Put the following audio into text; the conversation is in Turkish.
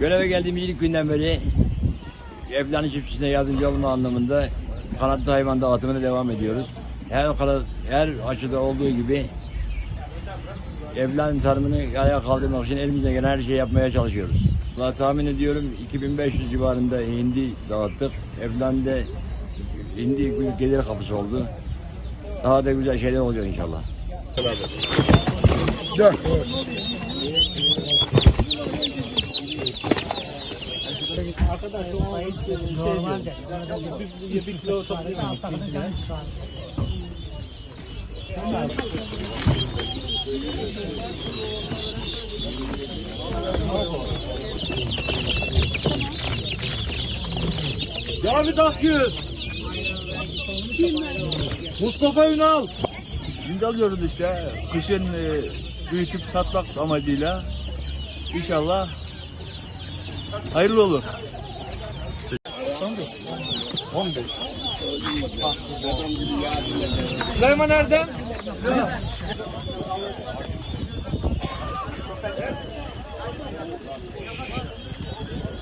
Göreve geldiğim ilk günden beri evlani çiftçisine yardımcı olma anlamında kanatlı hayvan dağıtımına devam ediyoruz. Her kanat, her açıda olduğu gibi evlen tarımını ayağa kaldırmak için elimizden gelen her şeyi yapmaya çalışıyoruz. Valla tahmin ediyorum 2500 civarında hindi dağıttık. Evlende hindi gelir kapısı oldu. Daha da güzel şeyler oluyor inşallah. Dön. Arkadaş o kayıt normalde. Bir, bir kilo toplayayım. Cavit Akgül. Mustafa Ünal. Şimdi alıyoruz işte. Kışın e, büyütüp satmak amacıyla. İnşallah hayırlı olur. 15. 15. Süleyman Erdem.